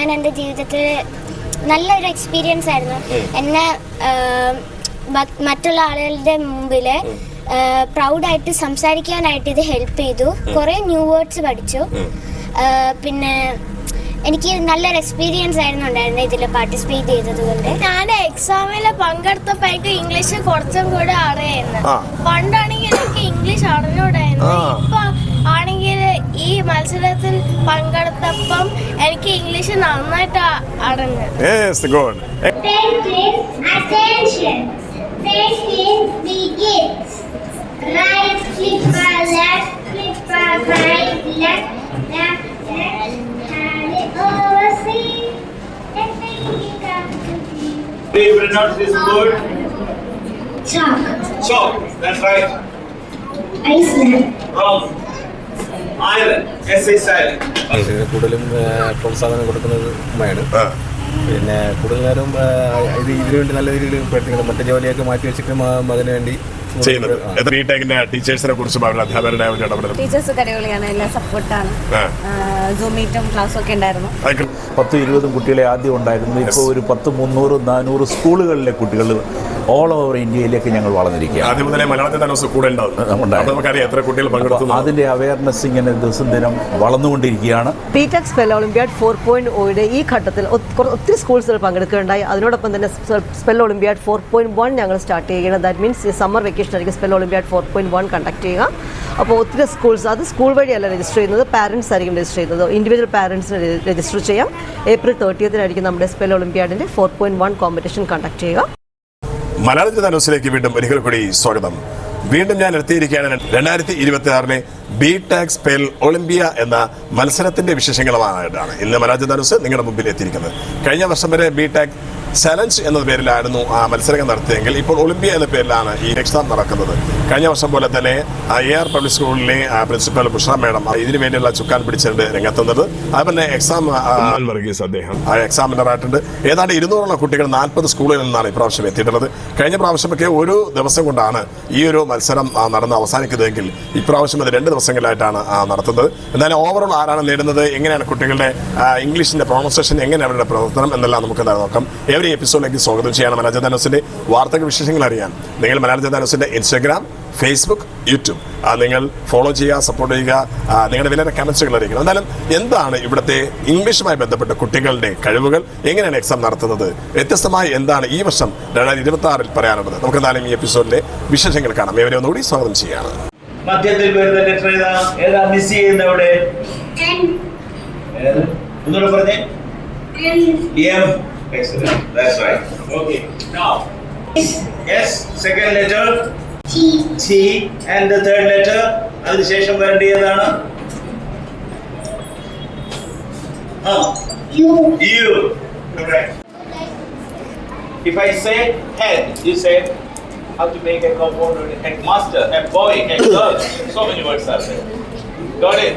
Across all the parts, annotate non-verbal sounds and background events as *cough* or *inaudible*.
ഞാൻ എന്റെ ജീവിതത്തിൽ നല്ലൊരു എക്സ്പീരിയൻസ് ആയിരുന്നു. എന്നെ മറ്റുള്ള ആളുകളുടെ മുമ്പിൽ പ്രൗഡായിട്ട് സംസാരിക്കാനായിട്ട് ഇത് ഹെൽപ്പ് ചെയ്തു. കുറേ ന്യൂ വേർഡ്സ് പഠിച്ചു. പിന്നെ എനിക്ക് നല്ലൊരു എക്സ്പീരിയൻസ് ആയിരുന്നു ഉണ്ടായിരുന്നത് ഇതിൽ പാർട്ടിസിപ്പേറ്റ് ചെയ്തത് കൊണ്ട്. ഞാൻ എക്സാമിൽ പങ്കെടുത്തപ്പോ എനിക്ക് ഇംഗ്ലീഷ് കുറച്ചും കൂടെ അറിയായിരുന്നു. പണ്ടാണെങ്കിൽ എനിക്ക് ഇംഗ്ലീഷ് അറിഞ്ഞൂടായിരുന്നു. ഇപ്പൊ ആണെങ്കിൽ ഈ മത്സരത്തിൽ പങ്കെടുത്തപ്പം എനിക്ക് ഇംഗ്ലീഷ് നന്നായിട്ട് അ- അറിഞ്ഞു yes good Attention, attention. Session begins. Right flipper, left flipper, right, left, left, left. Hand it overseas. And make it come to you. Do you pronounce this word? Chalk. Chalk. That's right. Iceland. Wrong. കൂടുതലും പ്രോത്സാഹനം കൊടുക്കുന്നത് ഉമ്മയാണ്. പിന്നെ കൂടുതൽ നേരം ഇത് ഇതിനു വേണ്ടി നല്ല രീതിയിൽ പഠിപ്പിക്കണം മറ്റു ജോലിയൊക്കെ മാറ്റി വെച്ചിട്ട് മകന് വേണ്ടി ചെയ്യുന്നത്. ടീച്ചേഴ്സിനെ കുറിച്ചും അവരുടെ അധ്യാപകരുടെ ഒരു ഇടപെടൽ ടീച്ചേഴ്സ് കടകളിയാണ് എല്ലാം സപ്പോർട്ടാണ് ജൂം മീറ്റും ക്ലാസ്സും ഒക്കെ ഉണ്ടായിരുന്നു. പത്തും ഇരുപതും കുട്ടികളെ ആദ്യം ഉണ്ടായിരുന്നു. ഇപ്പോൾ ഒരു പത്ത് മുന്നൂറ് നാനൂറ് സ്കൂളുകളിലെ കുട്ടികൾ ഓൾ ഓവർ ഇന്ത്യയിലേക്ക് ഞങ്ങൾ വളർന്നിരിക്കുകയാണ്. അതിന്റെ മുതലേ മലയാളത്തിൽ സ്കൂൾ ഉണ്ടായിരുന്നു. അപ്പോൾ എത്ര കുട്ടികൾ പങ്കെടുത്തു അതിന്റെ അവയർനെസ് ഇങ്ങനെ ദിവസം ദിനം വളർന്നുകൊണ്ടിരിക്കുകയാണ്. BTech spell olympiad four point ഒയുടെ ഈ ഘട്ടത്തിൽ ഒത്തിരി സ്കൂൾസുകൾ പങ്കെടുക്കുകയുണ്ടായി. അതിനോടൊപ്പം തന്നെ spell olympiad four point one ഞങ്ങൾ സ്റ്റാർട്ട് ചെയ്യുകയാണ്. ദാറ്റ് മീൻസ് സമ്മർ വെക്കേഷൻ ആയിരിക്കും spell olympiad four point one conduct ചെയ്യുക. അപ്പോൾ ഒത്തിരി സ്കൂൾസ് അത് സ്കൂൾ വഴിയല്ല രജിസ്റ്റർ ചെയ്യുന്നത് പാരൻസ് ആയിരിക്കും രജിസ്റ്റർ ചെയ്യുന്നത്. ഇൻഡിവിജ്വൽ പാരൻസിന് രജിസ്റ്റർ ചെയ്യാം. ഏപ്രിൽ തേർട്ടിയത്തിനായിരിക്കും നമ്മുടെ spell ഒളിമ്പ്യാഡിന്റെ four point one competition conduct ചെയ്യുക. മലയാള ന്യൂസിലേക്ക് വീണ്ടും ഒരിക്കൽ കൂടി സ്വാഗതം. വീണ്ടും ഞാൻ എത്തിയിരിക്കുകയാണ് രണ്ടായിരത്തി ഇരുപത്തി ആറിലെ ബി ടാക് സ്പെൽ ഒളിമ്പിയ എന്ന മത്സരത്തിന്റെ വിശേഷങ്ങളുമായിട്ടാണ് ഇന്ന് മലയാള ന്യൂസ് നിങ്ങളുടെ മുമ്പിൽ എത്തിയിരിക്കുന്നത്. കഴിഞ്ഞ വർഷം വരെ ബി ടാക് ചലഞ്ച് എന്ന പേരിലായിരുന്നു ആ മത്സരങ്ങൾ നടത്തിയെങ്കിൽ ഇപ്പോൾ ഒളിമ്പ്യ എന്ന പേരിലാണ് ഈ എക്സാം നടക്കുന്നത്. കഴിഞ്ഞ വർഷം പോലെ തന്നെ എ ആർ പബ്ലിക് സ്കൂളിലെ പ്രിൻസിപ്പൽ ബുഷ മേഡം ഇതിനു വേണ്ടിയുള്ള ചുക്കാൻ പിടിച്ചുകൊണ്ട് രംഗത്തുന്നത് അതുപോലെ എക്സാം വർഗീസ് അദ്ദേഹം. ആ എക്സാമിനറായിട്ടുണ്ട് ഏതാണ്ട് ഇരുന്നൂറോളം കുട്ടികൾ നാൽപ്പത് സ്കൂളുകളിൽ നിന്നാണ് ഇപ്രാവശ്യം എത്തിയിട്ടുള്ളത്. കഴിഞ്ഞ പ്രാവശ്യമൊക്കെ ഒരു ദിവസം കൊണ്ടാണ് ഈ ഒരു മത്സരം നടന്ന് അവസാനിക്കുന്നതെങ്കിൽ ഇപ്രാവശ്യം അത് രണ്ട് ദിവസങ്ങളിലായിട്ടാണ് നടത്തുന്നത്. എന്നാലും ഓവറോൾ ആരാണ് നേടുന്നത് എങ്ങനെയാണ് കുട്ടികളുടെ ഇംഗ്ലീഷിന്റെ പ്രൊണൗൺസിയേഷൻ എങ്ങനെയാണ് അവരുടെ പ്രവർത്തനം എന്നെല്ലാം നമുക്ക് നോക്കാം. എവരി എപ്പിസോഡിലേക്ക് സ്വാഗതം ചെയ്യാണ് മലയാള ജനതാ ന്യൂസിന്റെ വാർത്തകൾ വിശേഷങ്ങൾ അറിയാൻ. നിങ്ങൾ മലയാള ജനതാ ന്യൂസിന്റെ ഇൻസ്റ്റാഗ്രാം ഫേസ്ബുക്ക് യൂട്യൂബ്. നിങ്ങൾ ഫോളോ ചെയ്യുക സപ്പോർട്ട് ചെയ്യുക നിങ്ങളുടെ വിലയുടെ കമൻസുകൾ അറിയിക്കണം. എന്നാലും എന്താണ് ഇവിടുത്തെ ഇംഗ്ലീഷുമായി ബന്ധപ്പെട്ട കുട്ടികളുടെ കഴിവുകൾ? എങ്ങനെയാണ് എക്സാം നടത്തുന്നത്? വ്യത്യസ്തമായി എന്താണ് ഈ വർഷം രണ്ടായിരത്തി ഇരുപത്തി ആറിൽ പറയാനുള്ളത്? നമുക്ക് എന്തായാലും ഈ എപ്പിസോഡിലെ വിശേഷങ്ങൾ കാണാം. ഇവരെ ഒന്നുകൂടി സ്വാഗതം ചെയ്യാണ് മധ്യത്തിൽ വരുന്ന ലെറ്റർ ഏതാ? ഏതാ മിസ് ചെയ്യുന്ന അവിടെ? ഒന്നുകൂടെ പറഞ്ഞേ. Hmm Excellent. That's right. Okay. Now, S, second letter, T. T, and the third letter. അതിനുശേഷം വരേണ്ട ഏതാണ് ആ U. You. Correct. If I say head, you say how to make a compound word. Headmaster, a boy, a girl. So many words are there. Got it?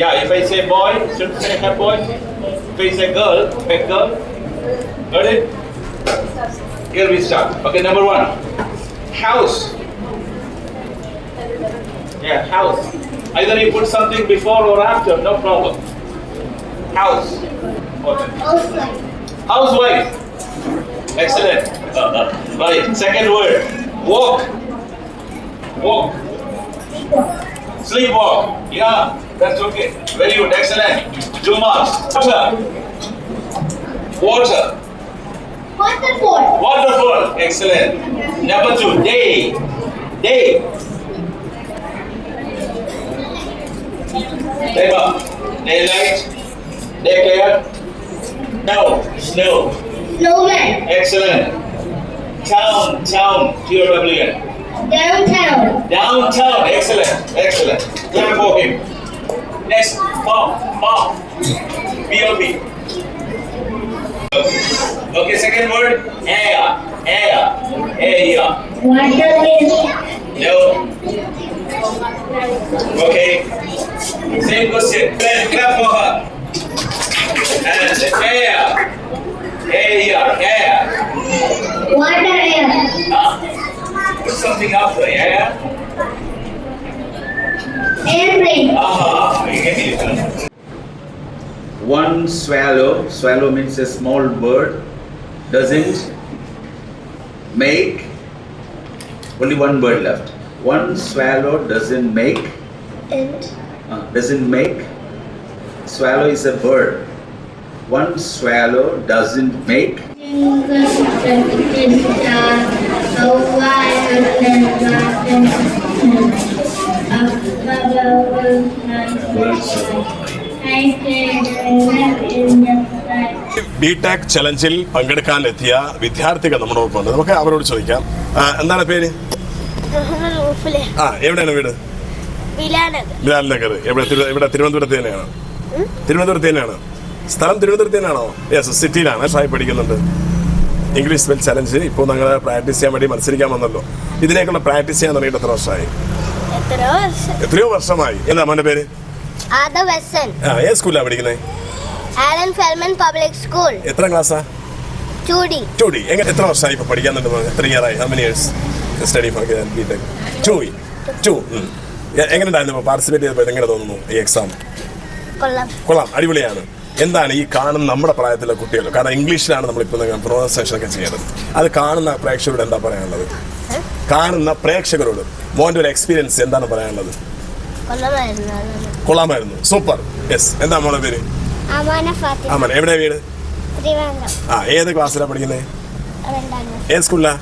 Yeah, if I say boy, should say head boy. I say girl, head girl. Got it? Here we start. Okay, number one. House. Yeah, house. Either you put something before or after, no problem. House. Housewife. Housewife. Excellent. right. Second word. Walk. Walk. Sleepwalk. Yeah, that's okay. Very good. Excellent. Two marks. Water. Water. Waterfall. Wonderful. Excellent. Number two. Day. Day. Labor. Daylight. Daycare. Snow. Snow. Snowman. Excellent. Town. Town. T-O-W-N. Downtown. Downtown. Excellent. Excellent. Clap for him. Next. Pop. Pop. B-O-B. Okay, second word. Air. Air. Air. Watermelon. No. Okay. Same question. Then clap for her. And air. Air. Air. Water air. Huh? Ah. Put something after air. One swallow, swallow means a small bird, doesn't make, only one bird left. One swallow doesn't make, uh, doesn't make, swallow is a bird. One swallow doesn't make, B Tech ചലഞ്ചിൽ പങ്കെടുക്കാൻ എത്തിയ വിദ്യാർത്ഥികൾ നമ്മുടെ ഒപ്പമുണ്ട് നമുക്ക് അവരോട് ചോദിക്കാം. ആ, എന്താണ് പേര്? ആ എവിടെയാണ് വീട്? ബിലാൽ നഗർ എവിടെ? തിരു- ഇവിടെ തിരുവനന്തപുരത്ത് തന്നെയാണ് തിരുവനന്തപുരത്ത് തന്നെയാണ് സ്ഥലം തിരുവനന്തപുരത്ത് തന്നെയാണോ യെസ് സിറ്റിയിലാണ്. ഷായി പഠിക്കുന്നുണ്ട്. ഇംഗ്ലീഷ് സ്പെൽ ചലഞ്ച് ഇപ്പോൾ ഞങ്ങൾ പ്രാക്ടീസ് ചെയ്യാൻ വേണ്ടി മത്സരിക്കാൻ വന്നല്ലോ. ഇതിനേക്കുള്ള പ്രാക്ടീസ് ചെയ്യാൻ തുടങ്ങിയിട്ട് എത്ര വർഷമായി? എത്ര വർഷം. എത്രയോ വർഷമായി. എന്താ മോന്റെ പേര്? ആദ വെസൻ. ആ ഏത് സ്കൂളിലാണ് പഠിക്കുന്നത് ആലൻ ഫെൽമൻ പബ്ലിക് സ്കൂൾ. എത്ര ക്ലാസ്സാ? ഡി ടു ഡി എങ്ങനെ എത്ര വർഷമായി ഇപ്പോൾ പഠിക്കാനുണ്ട്? എത്ര ഇയർ ആയി? How many years study for B Tech to to എങ്ങനെ ഉണ്ടായിരുന്നു ഇപ്പോൾ പാർട്ടിസിപ്പേറ്റ് ചെയ്തപ്പോൾ എങ്ങനെ തോന്നുന്നു ഈ എക്സാം കൊള്ളാം. കൊള്ളാം. അടിപൊളിയാണ്. എന്താണ് ഈ കാണുന്ന നമ്മുടെ പ്രായത്തിലെ കുട്ടികൾ? കാരണം ഇംഗ്ലീഷിലാണ് നമ്മൾ നമ്മളിപ്പോൾ പ്രൊണൗൺസിയേഷൻ ഒക്കെ ചെയ്യുന്നത് അത് കാണുന്ന പ്രേക്ഷകരോട് എന്താ പറയാനുള്ളത്? കാണുന്ന പ്രേക്ഷകരോട് മോന്റെ ഒരു എക്സ്പീരിയൻസ് എന്താണ് പറയാനുള്ളത്? കൊള്ളമായിരുന്നു സൂപ്പർ. യെസ് എന്താ മോളെ പേര്? അമാന ഫാത്തിമ. ആമൻ എവിടെ വീട്? ആ ഏത് ക്ലാസ്സിലാണ് പഠിക്കുന്നത് ഏത് സ്കൂളിലാ?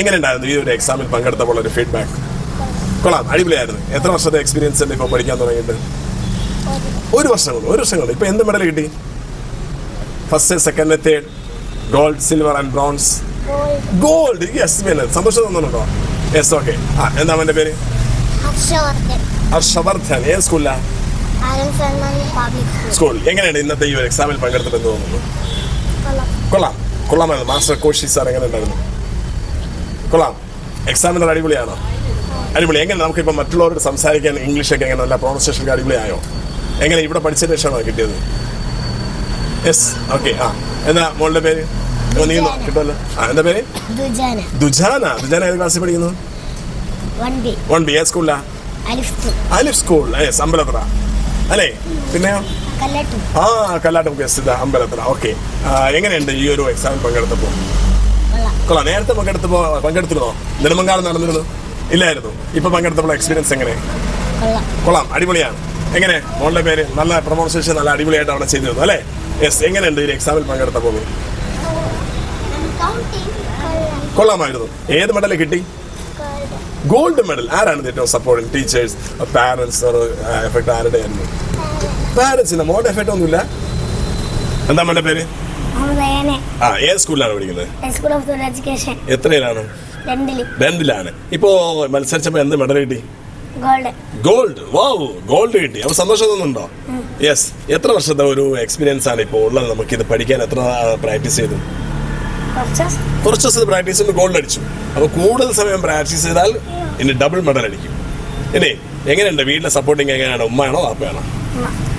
എങ്ങനെ ഉണ്ടായിരുന്നു ഈ ഒരു എക്സാമിൽ പങ്കെടുത്തപ്പോൾ ഒരു ഫീഡ്ബാക്ക് കൊള്ളാം. അടിപൊളിയായിരുന്നു. എത്ര വർഷത്തെ എക്സ്പീരിയൻസ് ഉണ്ട് ഇപ്പോൾ പഠിക്കാൻ തുടങ്ങിയിട്ട്? ഒരു വർഷം കൊണ്ട് ഒരു വർഷം കൊണ്ട് ഇപ്പോൾ എന്ത് മെഡൽ കിട്ടി? First second third gold silver and bronze gold yes പിന്നെ സന്തോഷം തോന്നുന്നുണ്ടോ? യെസ് ഓക്കെ ആ എന്താ അവന്റെ പേര്? ഹർഷവർദ്ധൻ. ഹർഷവർദ്ധൻ ഏത് സ്കൂളിലാണ് പബ്ലിക് സ്കൂൾ. എങ്ങനെയാണ് ഇന്നത്തെ ഈ ഒരു എക്സാമിൽ പങ്കെടുത്തിട്ടെന്ന് തോന്നുന്നു? കൊള്ളാം. കൊള്ളാം കൊള്ളാമായിരുന്നു. മാസ്റ്റർ കോഷി സാർ എങ്ങനെ ഉണ്ടായിരുന്നു? കൊള്ളാം. എക്സാമിനർ അടിപൊളിയാണോ? അടിപൊളി. എങ്ങനെ നമുക്കിപ്പോൾ മറ്റുള്ളവരോട് സംസാരിക്കാൻ ഇംഗ്ലീഷ് ഒക്കെ എങ്ങനെ നല്ല പ്രൊണൗൺസിയേഷൻ അടിപൊളിയായോ? എങ്ങനെ ഇവിടെ പഠിച്ചതിന് ശേഷമാണോ കിട്ടിയത്? യെസ് ഓക്കെ ആ. എന്താ മോളുടെ പേര്? ഓ, നീ നോ- കിട്ടുമല്ലോ. ആ എന്താ പേര്? ദുജാന. ദുജാന. ദുജാന ഏത് ക്ലാസ്സിൽ പഠിക്കുന്നു? One B. ഏത് സ്കൂളിലാ? അലിഫ് സ്കൂൾ യെസ് അമ്പലത്ര അല്ലേ? പിന്നെ? ആ കല്ലാട്ടം യെസ് ഇത് അമ്പലത്ര ഓക്കെ. എങ്ങനെയുണ്ട് ഈ ഒരു എക്സാമിൽ പങ്കെടുത്തപ്പോൾ? കൊള്ളാം. നേരത്തെ പങ്കെടുത്തപ്പോൾ പങ്കെടുത്തിരുന്നോ? നെടുമങ്കാലം നടന്നിരുന്നു. ഇല്ലായിരുന്നു. ഇപ്പൊ പങ്കെടുത്തപ്പോൾ എക്സ്പീരിയൻസ് എങ്ങനെ? കൊള്ളാം. അടിപൊളിയാണ്. എങ്ങനെ? മോളുടെ പേര് നല്ല പ്രൊമോൺസിയേഷൻ നല്ല അടിപൊളിയായിട്ട് അവിടെ ചെയ്തിരുന്നു അല്ലേ? യെസ് എങ്ങനെയുണ്ട് ഈ എക്സാമിൽ പങ്കെടുത്തപ്പോൾ? കൊള്ളാമായിരുന്നു. ഏത് മെഡൽ കിട്ടി? Gold medal. ആരാണ് ഏറ്റവും സപ്പോർട്ടിങ് ടീച്ചേഴ്സ് പാരന്റ്സ് എഫക്ട് ആരുടെ ആയിരുന്നു? പാരന്റ്സിന് മോഡ് എഫക്ട് ഒന്നുമില്ല. എന്താ മോന്റെ പേര്? ആ ഏത് സ്കൂളിലാണ് പഠിക്കുന്നത്? എത്രയിലാണ്? രണ്ടിൽ രണ്ടിലാണ് ഇപ്പോ മത്സരിച്ചപ്പോ എന്ത് മെഡൽ കിട്ടി? ഗോൾഡ്. ഗോൾഡ്. വാവ് ഗോൾഡ് കിട്ടി. അപ്പൊ സന്തോഷം തോന്നുന്നുണ്ടോ? യെസ് എത്ര വർഷത്തെ ഒരു എക്സ്പീരിയൻസ് ആണ് ഇപ്പോൾ ഉള്ളത്? നമുക്ക് ഇത് പഠിക്കാൻ എത്ര പ്രാക്ടീസ് ചെയ്തു? കുറച്ച് ദിവസം പ്രാക്ടീസ് ചെയ്ത് ഗോൾഡ് അടിച്ചു. അപ്പൊ കൂടുതൽ സമയം പ്രാക്ടീസ് ചെയ്താൽ ഇനി ഡബിൾ മെഡൽ അടിക്കും. ഇനി എങ്ങനെയുണ്ട്? വീട്ടിലെ സപ്പോർട്ടിങ് എങ്ങനെയാണ്? ഉമ്മയാണോ വാപ്പയാണോ?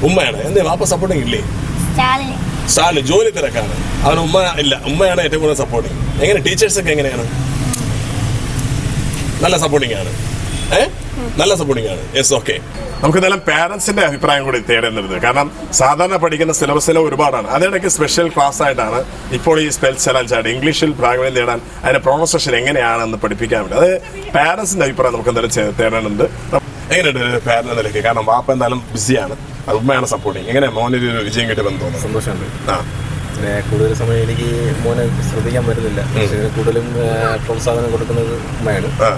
ഉമ്മയാണ്? എന്തേ? വാപ്പ സപ്പോർട്ടിങ് ഇല്ലേ? സ്റ്റാലിന്. ജോലി തിരക്കാണ്. അവൻ ഉമ്മ ഇല്ല. ഉമ്മയാണ് ഏറ്റവും കൂടുതൽ സപ്പോർട്ടിങ് എങ്ങനെ? ടീച്ചേഴ്സ് ഒക്കെ എങ്ങനെയാണ്? നല്ല സപ്പോർട്ടിങ് ആണ്. ഏ? നല്ല സപ്പോർട്ടിങ് ആണ്. യെസ് ഓക്കെ നമുക്ക് എന്തായാലും പാരന്റ്സിന്റെ അഭിപ്രായം കൂടി തേടേണ്ടത് കാരണം സാധാരണ പഠിക്കുന്ന സിലബസിലെ ഒരുപാടാണ്. അതിനിടയ്ക്ക് സ്പെഷ്യൽ ക്ലാസ് ആയിട്ടാണ് ഇപ്പോൾ ഈ സ്പെൽ ചലഞ്ച് ആയിട്ട് ഇംഗ്ലീഷിൽ പ്രാഗ്യം നേടാൻ അതിന്റെ പ്രൊണൗസേഷൻ എങ്ങനെയാണെന്ന് പഠിപ്പിക്കാൻ വേണ്ടി അത് പാരന്റ്സിന്റെ അഭിപ്രായം നമുക്ക് എന്തായാലും തേടേണ്ടത് എങ്ങനെയുണ്ട് പാരന്റ് നിലയ്ക്ക്? കാരണം വാപ്പ എന്തായാലും ബിസിയാണ് അത് ഉമ്മയാണ് സപ്പോർട്ടിങ് എങ്ങനെ മോനെ ഒരു വിജയം കിട്ടുമെന്ന് തോന്നുന്നു? സന്തോഷമുണ്ട്. ആ. പിന്നെ കൂടുതൽ സമയം എനിക്ക് മോനെ ശ്രദ്ധിക്കാൻ പറ്റുന്നില്ല. കൂടുതലും പ്രോത്സാഹനം കൊടുക്കുന്നത് ഉമ്മയാണ്. ആ.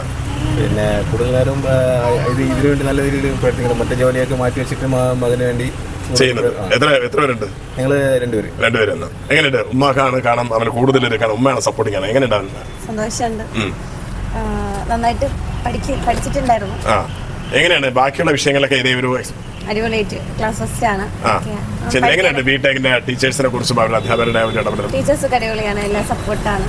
പിന്നെ കൂടുതൽ നേരം ഇത് ഇതിനു വേണ്ടി നല്ല രീതിയിൽ പ്രവർത്തിക്കണം. മറ്റേ ജോലിയൊക്കെ മാറ്റി വെച്ചിട്ട് അതിനു വേണ്ടി ചെയ്യുന്നത്. എത്ര എത്ര പേരുണ്ട്? ഞങ്ങൾ രണ്ടുപേരും. രണ്ടുപേരെന്ന് എങ്ങനെയുണ്ട്? ഉമ്മാക്കാണ് കാണാൻ അവന് കൂടുതൽ കാരണം ഉമ്മയാണ് സപ്പോർട്ടിങ് ആണ്? സന്തോഷമുണ്ട്. നന്നായിട്ട് പഠിക്ക് പഠിച്ചിട്ടുണ്ടായിരുന്നു. ആ. എങ്ങനെയാണ്? ബാക്കിയുള്ള വിഷയങ്ങളൊക്കെ ഇതേ ഒരു അടിപൊളിയായിട്ട് ക്ലാസ് ഫസ്റ്റ് ആണ്. ശരി എങ്ങനെയുണ്ട് ബി ടീച്ചേഴ്സിനെ കുറിച്ചും അവരുടെ അധ്യാപകരുടെ ഒരു ഇടപെടൽ ടീച്ചേഴ്സ് ഒക്കെ അടിപൊളിയാണ് എല്ലാം സപ്പോർട്ടാണ്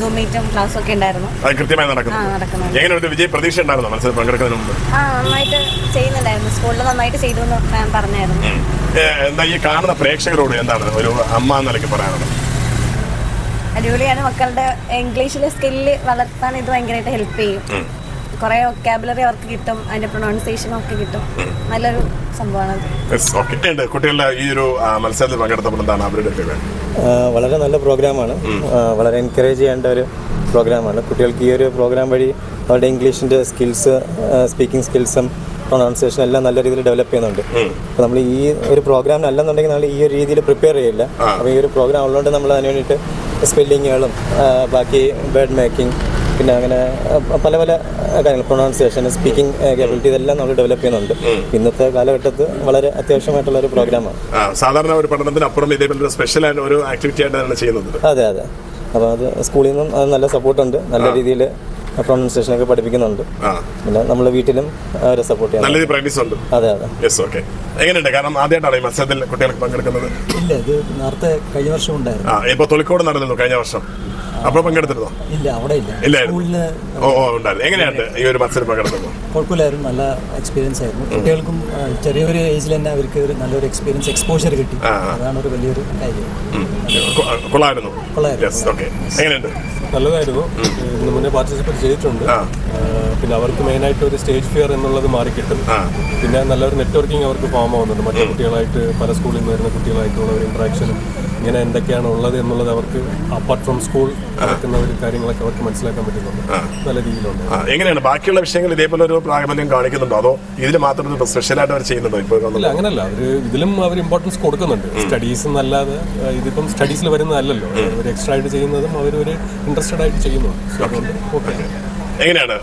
സൂം മീറ്റും ക്ലാസ്സും ഒക്കെ ഉണ്ടായിരുന്നു. അത് കൃത്യമായി നടക്കുന്നു. എങ്ങനെ ഒരു വിജയ പ്രതീക്ഷ ഉണ്ടായിരുന്നു? മത്സരം പങ്കെടുക്കുന്നതിന് മുമ്പ്? ആ നന്നായിട്ട് ചെയ്യുന്നുണ്ടായിരുന്നു. സ്കൂളിൽ നന്നായിട്ട് ചെയ്തു എന്ന് മാം പറഞ്ഞായിരുന്നു എന്താ ഈ കാണുന്ന പ്രേക്ഷകരോട് എന്താണ്? ഒരു അമ്മ എന്ന നിലയ്ക്ക് പറയാനുള്ളത്. അടിപൊളിയാണ്. മക്കളുടെ ഇംഗ്ലീഷിലെ സ്കില്ല് വളർത്താൻ ഇത് ഭയങ്കരമായിട്ട് ഹെൽപ്പ് ചെയ്യും. കുറേ വൊക്കാബുലറി അവർക്ക് കിട്ടും അതിന്റെ പ്രൊണൗൺസിയേഷൻ ഒക്കെ കിട്ടും. നല്ലൊരു സംഭവമാണ് കുട്ടികളുടെ ഈ ഒരു മത്സരത്തിൽ പങ്കെടുത്തപ്പോൾ എന്താണ് അവരുടെ വളരെ നല്ല പ്രോഗ്രാമാണ് വളരെ എൻകറേജ് ചെയ്യേണ്ട ഒരു പ്രോഗ്രാമാണ് കുട്ടികൾക്ക് ഈ ഒരു പ്രോഗ്രാം വഴി അവരുടെ ഇംഗ്ലീഷിന്റെ സ്കിൽസ് സ്പീക്കിംഗ് സ്കിൽസും പ്രൊണൗൺസിയേഷൻ എല്ലാം നല്ല രീതിയിൽ ഡെവലപ്പ് ചെയ്യുന്നുണ്ട്. അപ്പോൾ നമ്മൾ ഈ ഒരു പ്രോഗ്രാം അല്ലെന്നുണ്ടെങ്കിൽ നമ്മൾ ഈ ഒരു രീതിയിൽ പ്രിപ്പയർ ചെയ്യില്ല. അപ്പോൾ ഈ ഒരു പ്രോഗ്രാം ഉള്ളതുകൊണ്ട് നമ്മൾ അതിന് വേണ്ടിയിട്ട് സ്പെല്ലിങ്ങുകളും ബാക്കി ബേർഡ് മേക്കിംഗ് പിന്നെ അങ്ങനെ പല പല കാര്യങ്ങൾ. പ്രൊണൗൺസിയേഷൻ സ്പീക്കിംഗ് കേബിലിറ്റി ഇതെല്ലാം നമ്മൾ ഡെവലപ്പ് ചെയ്യുന്നുണ്ട്. ഇന്നത്തെ കാലഘട്ടത്തിൽ വളരെ അത്യാവശ്യമായിട്ടുള്ള ഒരു പ്രോഗ്രാമാണ് സാധാരണ ഒരു പഠനത്തിനപ്പുറം ഇതേപോലെ സ്പെഷ്യൽ ആയിട്ട് ഒരു ആക്ടിവിറ്റി ആയിട്ടാണ് ചെയ്യുന്നത്. അതെ അതെ. അപ്പോൾ അത് സ്കൂളിൽ നിന്നും അത് നല്ല സപ്പോർട്ടുണ്ട് നല്ല രീതിയിൽ പ്രൊണൗൺസിയേഷനൊക്കെ പഠിപ്പിക്കുന്നുണ്ട്. ആ. പിന്നെ നമ്മൾ വീട്ടിലും അവരെ സപ്പോർട്ട് ചെയ്യാം നല്ല രീതിയിൽ പ്രാക്ടീസ് ഉണ്ട്. അതെ അതെ. യെസ് ഓക്കെ എങ്ങനെയുണ്ട്? കാരണം ആദ്യമായിട്ടാണ് ഈ മത്സരത്തിൽ കുട്ടികൾക്ക് പങ്കെടുക്കുന്നത്? ഇല്ല ഇത് നേരത്തെ കഴിഞ്ഞ വർഷം ഉണ്ടായിരുന്നു. ആ ഇപ്പൊ തൊളിക്കോട് നടന്നിരുന്നു കഴിഞ്ഞ വർഷം. അപ്പോൾ പങ്കെടുത്തിരുന്നോ? ഇല്ല അവിടെ ഇല്ല. ഇല്ലായിരുന്നു. ഓ ഓ ഉണ്ടായിരുന്നു. എങ്ങനെയാണ് ഈ ഒരു മത്സരം പങ്കെടുത്തത് കുഴപ്പമില്ലായിരുന്നു. നല്ല എക്സ്പീരിയൻസ് ആയിരുന്നു. കുട്ടികൾക്കും ചെറിയൊരു ഏജിൽ തന്നെ അവർക്ക് ഒരു നല്ലൊരു എക്സ്പീരിയൻസ് എക്സ്പോഷർ കിട്ടി. അതാണ് ഒരു വലിയൊരു കാര്യം. കൊള്ളായിരുന്നു എങ്ങനെയുണ്ട്? നല്ലതായിരുന്നു. ഇതിന് മുന്നേ പാർട്ടിസിപ്പേറ്റ് ചെയ്തിട്ടുണ്ട്. പിന്നെ അവർക്ക് മെയിൻ ആയിട്ട് ഒരു സ്റ്റേജ് ഫിയർ എന്നുള്ളത് മാറിക്കിട്ടും പിന്നെ നല്ലൊരു നെറ്റ്വർക്കിംഗ് അവർക്ക് ഫോം ആവുന്നുണ്ട്. മറ്റേ കുട്ടികളായിട്ട് പല സ്കൂളിൽ നിന്ന് വരുന്ന കുട്ടികളായിട്ടുള്ള ഒരു ഇൻട്രാക്ഷനും ഇങ്ങനെ എന്തൊക്കെയാണ് ഉള്ളത് എന്നുള്ളത് അവർക്ക് അപ്പാർട്ട് ഫ്രം സ്കൂൾ നടക്കുന്ന ഒരു കാര്യങ്ങളൊക്കെ അവർക്ക് മനസ്സിലാക്കാൻ പറ്റുന്നുണ്ട്. നല്ല രീതിയിലുണ്ട്. എങ്ങനെയാണ്? ബാക്കിയുള്ള വിഷയങ്ങൾ ഇതേപോലെ ഒരു പ്രാഗമല്യം കാണിക്കുന്നുണ്ടോ? അതോ ഇതിൽ മാത്രം സ്പെഷ്യലായിട്ട് അവർ ചെയ്യുന്നുണ്ടോ ഇപ്പോൾ ഇല്ല അങ്ങനല്ല. അവർ ഇതിലും അവർ ഇമ്പോർട്ടൻസ് കൊടുക്കുന്നുണ്ട്. സ്റ്റഡീസ് എന്നല്ലാതെ ഇതിപ്പം സ്റ്റഡീസിൽ വരുന്നതല്ലല്ലോ. അവർ എക്സ്ട്രാ ആയിട്ട് ചെയ്യുന്നതും അവർ ഒരു ഇൻട്രസ്റ്റഡ് ആയിട്ട് ചെയ്യുന്നുണ്ട്. ഓക്കെ എങ്ങനെയാണ്?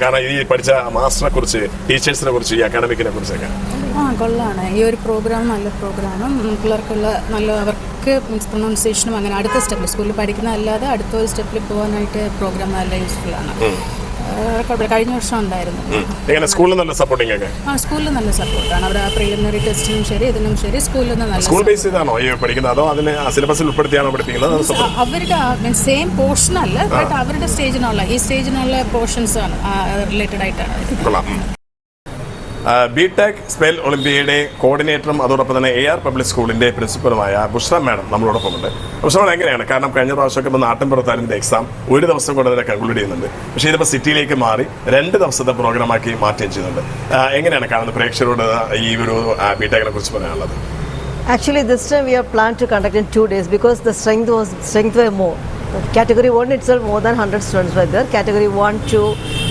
കാരണം ഈ പഠിച്ച മാസ്റ്ററെ കുറിച്ച് ടീച്ചേഴ്സിനെ കുറിച്ച് ഈ അക്കാഡമിക്കിനെ കുറിച്ചൊക്കെ. ആ കൊള്ളാണ്. ഈ ഒരു പ്രോഗ്രാം നല്ല പ്രോഗ്രാമാണ് പിള്ളേർക്കുള്ള നല്ല അവർക്ക് മീൻസ് പ്രൊണൗൺസിയേഷനും അങ്ങനെ അടുത്ത സ്റ്റെപ്പിൽ സ്കൂളിൽ പഠിക്കുന്ന അല്ലാതെ അടുത്ത ഒരു സ്റ്റെപ്പിൽ പോകാനായിട്ട് പ്രോഗ്രാം നല്ല യൂസ്ഫുൾ ആണ്. കഴിഞ്ഞ വർഷം ഉണ്ടായിരുന്നു. സ്കൂളിൽ നല്ല സപ്പോർട്ടിംഗ് ഒക്കെ? ആ സ്കൂളിൽ നല്ല സപ്പോർട്ടാണ് അവിടെ പ്രിലിമിനറി ടെസ്റ്റിനും ശരി ഇതിനും ശരി. സ്കൂളിൽ നിന്ന് നല്ല സ്കൂൾ ബേസ് ചെയ്താണോ പഠിക്കുന്നത്? അതോ അതിന് സിലബസിൽ ഉൾപ്പെടുത്തിയാണോ പഠിപ്പിക്കുന്നത്? അവരുടെ സെയിം പോർഷൻ അല്ല ബട്ട് അവരുടെ സ്റ്റേജിനുള്ള ഈ സ്റ്റേജിനുള്ള പോർഷൻസ് ആണ് റിലേറ്റഡ് ആയിട്ടാണ്. ബി ടെക് സ്പെൽ ഒളിമ്പിയയുടെ കോർഡിനേറ്ററും അതോടൊപ്പം തന്നെ എ ആർ പബ്ലിക് സ്കൂളിന്റെ പ്രിൻസിപ്പലുമായ ബുഷ്ര മാഡം നമ്മളോടൊപ്പം ഉണ്ട് ബുഷ്ര മാഡം എങ്ങനെയാണ്? കാരണം കഴിഞ്ഞ പ്രാവശ്യമൊക്കെ ഇപ്പോൾ നാട്ടിൻപുറത്തായിരുന്നു എക്സാം ഒരു ദിവസം കൊണ്ട് തന്നെ കൺക്ലൂഡ് ചെയ്യുന്നുണ്ട്. പക്ഷേ ഇതിപ്പോൾ സിറ്റിയിലേക്ക് മാറി രണ്ട് ദിവസത്തെ പ്രോഗ്രാമാക്കി മാറ്റുകയും ചെയ്യുന്നുണ്ട്. എങ്ങനെയാണ് കാണുന്നത്? പ്രേക്ഷകരോട് ഈ ഒരു ബി ടെക്കിനെ കുറിച്ച് പറയാനുള്ളത്. Actually, this time we are planned to conduct in two days because the strength was strength were more. Category one itself, more than 100 students were there. Category one, two,